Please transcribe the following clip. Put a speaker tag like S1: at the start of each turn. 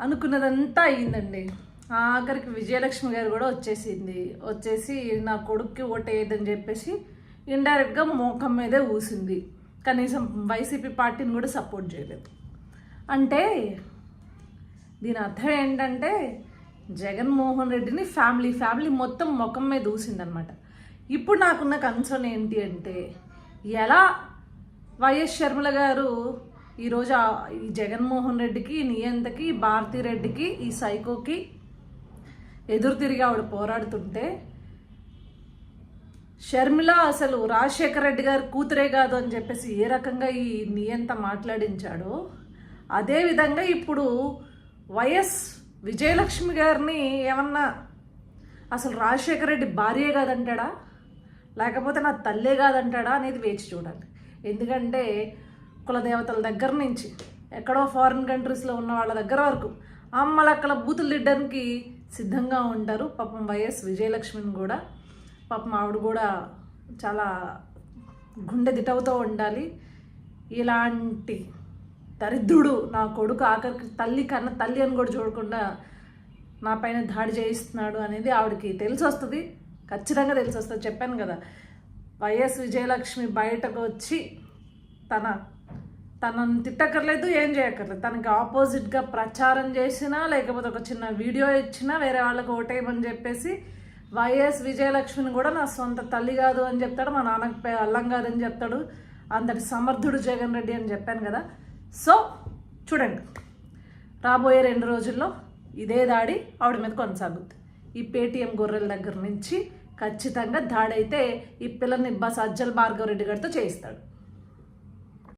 S1: అనుకున్నదంతా అయ్యిందండి. ఆఖరికి విజయలక్ష్మి గారు కూడా వచ్చేసింది. వచ్చేసి నా కొడుక్కి ఓటేయదని చెప్పేసి ఇండైరెక్ట్గా మోకం మీదే ఊసింది. కనీసం వైసీపీ పార్టీని కూడా సపోర్ట్ చేయలేదు. అంటే దీని అర్థం ఏంటంటే జగన్మోహన్ రెడ్డిని ఫ్యామిలీ ఫ్యామిలీ మొత్తం ముఖం మీద ఊసిందనమాట ఇప్పుడు నాకున్న కన్సర్న్ ఏంటి అంటే ఎలా వైఎస్ షర్మిల గారు ఈరోజు ఈ జగన్మోహన్ రెడ్డికి నియంతకి భారతీ రెడ్డికి ఈ సైకోకి ఎదురు తిరిగి ఆవిడ పోరాడుతుంటే షర్మిల అసలు రాజశేఖర రెడ్డి గారి కూతురే కాదు అని చెప్పేసి ఏ రకంగా ఈ నియంత మాట్లాడించాడో అదేవిధంగా ఇప్పుడు వైఎస్ విజయలక్ష్మి గారిని ఏమన్నా అసలు రాజశేఖర రెడ్డి భార్యే కాదంటాడా? లేకపోతే నా తల్లే కాదంటాడా అనేది వేచి చూడాలి. ఎందుకంటే కులదేవతల దగ్గర నుంచి ఎక్కడో ఫారిన్ కంట్రీస్లో ఉన్న వాళ్ళ దగ్గర వరకు అమ్మలక్కల బూతులు తిట్టడానికి సిద్ధంగా ఉంటారు. పాపం వైఎస్ విజయలక్ష్మిని కూడా పాపం ఆవిడ కూడా చాలా గుండె దిటవుతూ ఉండాలి. ఇలాంటి దరిద్రుడు నా కొడుకు ఆఖరికి తల్లి కన్నా తల్లి అని కూడా చూడకుండా నా పైన దాడి చేయిస్తున్నాడు అనేది ఆవిడకి తెలిసి వస్తుంది. ఖచ్చితంగా తెలిసి వస్తుంది. చెప్పాను కదా వైఎస్ విజయలక్ష్మి బయటకు వచ్చి తన తనను తిట్టక్కర్లేదు ఏం చేయక్కర్లేదు. తనకి ఆపోజిట్గా ప్రచారం చేసినా లేకపోతే ఒక చిన్న వీడియో ఇచ్చినా వేరే వాళ్ళకి ఓటేయమని చెప్పేసి వైఎస్ విజయలక్ష్మిని కూడా నా సొంత తల్లి కాదు అని చెప్తాడు మా నాన్నకి పే- అల్లం కాదు అని చెప్తాడు అంతటి సమర్థుడు జగన్ రెడ్డి అని చెప్పాను కదా. సో చూడండి రాబోయే రెండు రోజుల్లో ఇదే దాడి ఆవిడ మీద కొనసాగుద్ది. ఈ పేటీఎం గొర్రెల దగ్గర నుంచి ఖచ్చితంగా దాడైతే ఈ పిల్లని బస్ అజ్జల్ భార్గవ రెడ్డి గారితో చేయిస్తాడు.